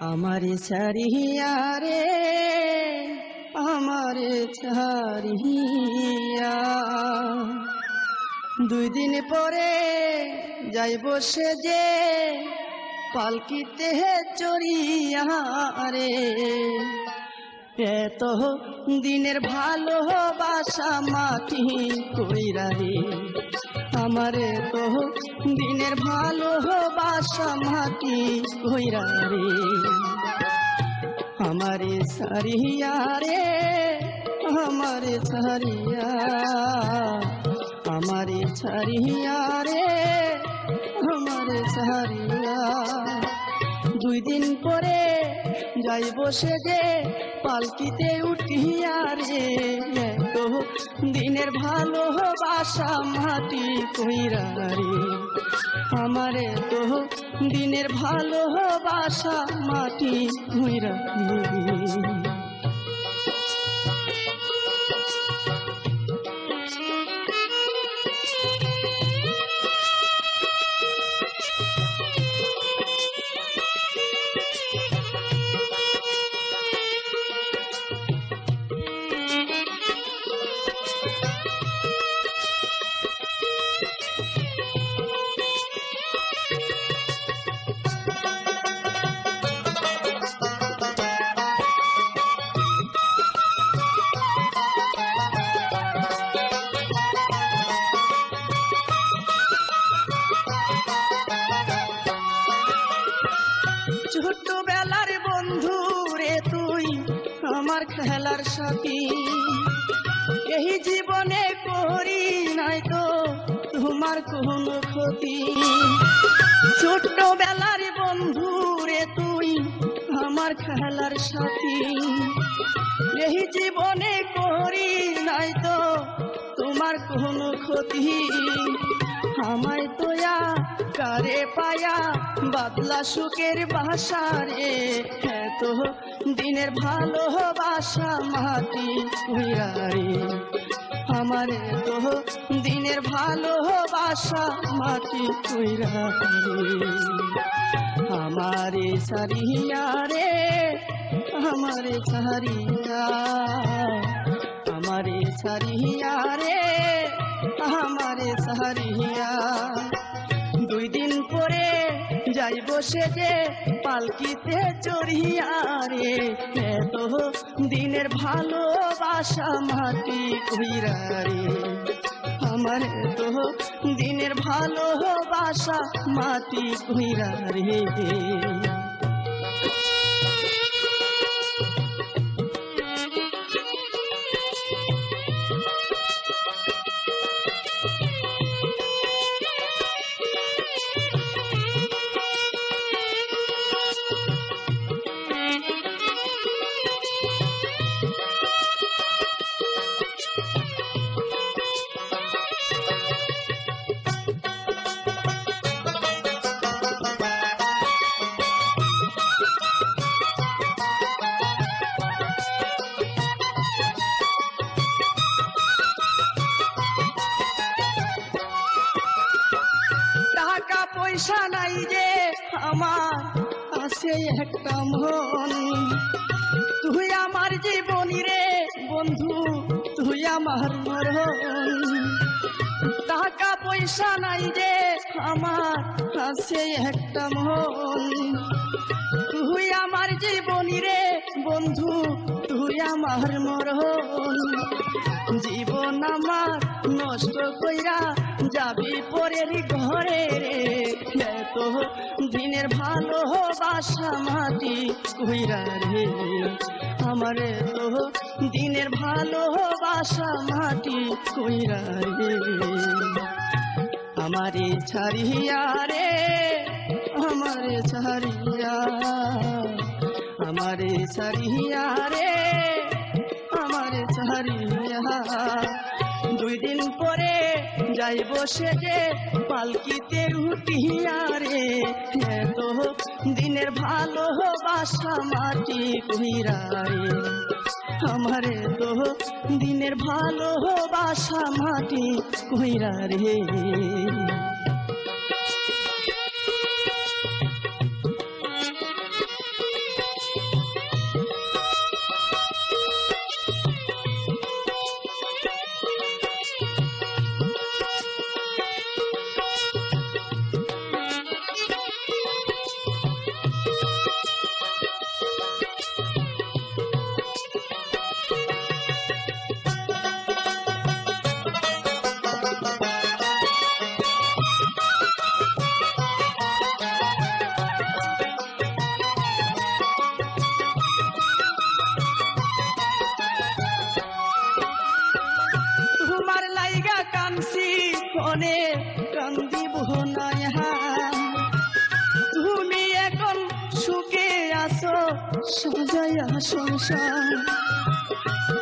আমার ছাড়িয়া রে, আমার ছাড়িয়া। দুই দিন পরে যাইব সে যে, পালকিতে চড়িয়া রে। এত দিনের ভালো ভালোবাসা মাটি কইরা রে। আমারে তো দিনের ভালো ভালোবাসা মাটি কইরা রে। আমারে সারিয়া রে আমারে সারিয়া আমারে সারিয়া রে আমারে সারিয়া দুই দিন পরে যাই বসে যে, পালকিতে উঠিয়া রে। তো দিনের ভালো বাসা মাটি কইরা রে। আমারে তো দিনের ভালো বাসা মাটি কইরা খেলার সাথী এই জীবনে করি নাই তো তোমার কোনো ক্ষতি। ছোটবেলার বন্ধু রে তুই আমার খেলার সাথী এই জীবনে করি নাই তো তোমার কোনো ক্ষতি। কারে পায়া, বাদলা সুখের বাসা রে এত দিনের ভালোবাসা মাটি কুইরা রে আমার তো দিনের ভালোবাসা মাটি কুইরা রে আমারে সারিয়া রে, আমারে সারিয়া। আমারে সারিয়া রে, আমারে সারিয়া। দুই দিন পরে যাই বসে যে পালকিতে চড়িয়া রে। এত দিনের ভালোবাসা মাটি কইরা রে। আমার তো দিনের ভালোবাসা মাটি কইরা রে। পয়সা নাই যে আমার আছে একটা মন। তুই আমার জীবনী রে বন্ধু, তুই আমার মরণ। টাকা পয়সা নাই যে আমার আছে একটা মন। তুই আমার জীবনী রে বন্ধু, তুই আমার মরণ। জীবন আমার নষ্ট কইরা যাবি পরের ঘরে রে। এত দিনের ভালোবাসা মাটি কইরা রে। আমারে তো দিনের ভালো বাসা মাটি কইরা রে। আমারে ছাড়িয়া রে, আমারে ছাড়িয়া আমারে ছাড়িয়া রে, আমারে ছাড়িয়া দুই দিন পরে যাই বসে যে পালকিতে উঠিয়া রে এত দিনের ভালো বাসা মাটি কুমিরারে। রে আমারে তো দিনের ভালো বাসা মাটি কইরা রে মনে কান্দিব তুমি এখন সুখে আসো সজায়া সংসার।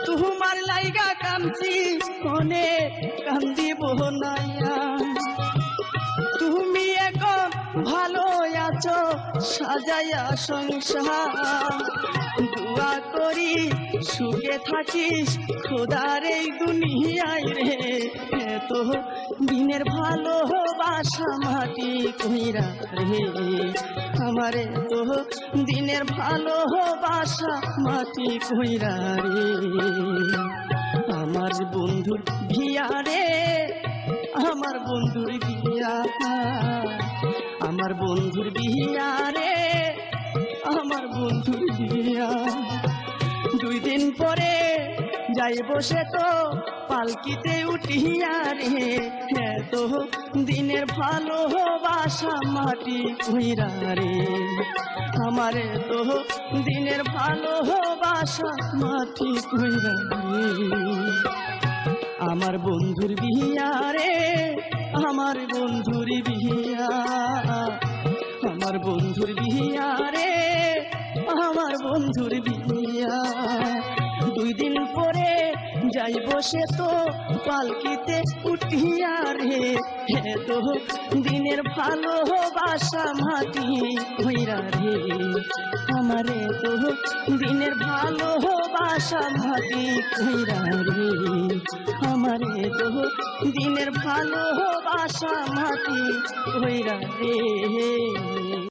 তোমার লাইগা কান্দি মনে কান্দিব নাইয়া তুমি এখন ভালো আছো, সাজায়া সংসার। থাকিস খোদার এই দুনিয়ায় রে। এত দিনের ভালোবাসা মাটি কইরা রে। আমারে তো দিনের ভালোবাসা মাটি কইরা রে। আমার বন্ধুর ভিয়া রে, আমার বন্ধুর বিয়া। আমার বন্ধুর বিয়া রে যাই বসে তো পালকিতে উঠিয়া রে। এত দিনের ভালো ভালোবাসা মাটি কইরা রে। আমারে তো দিনের ভালোবাসা মাটি কইরা রে। আমার বন্ধুর বিয়া রে, আমার বন্ধুর বিয়া। আমার বন্ধুর বিয়া রে, আমার বন্ধুর বিয়া। দুই দিন পরে যাই বসে তো পালকিতে উঠিয়া রে। হে তো দিনের ভালো ভালোবাসা মাটি হইরা রে। আমারে তো দিনের ভালোবাসা মাটি হইরা রে। আমারে তো দিনের ভালোবাসা মাটি হইরা রে।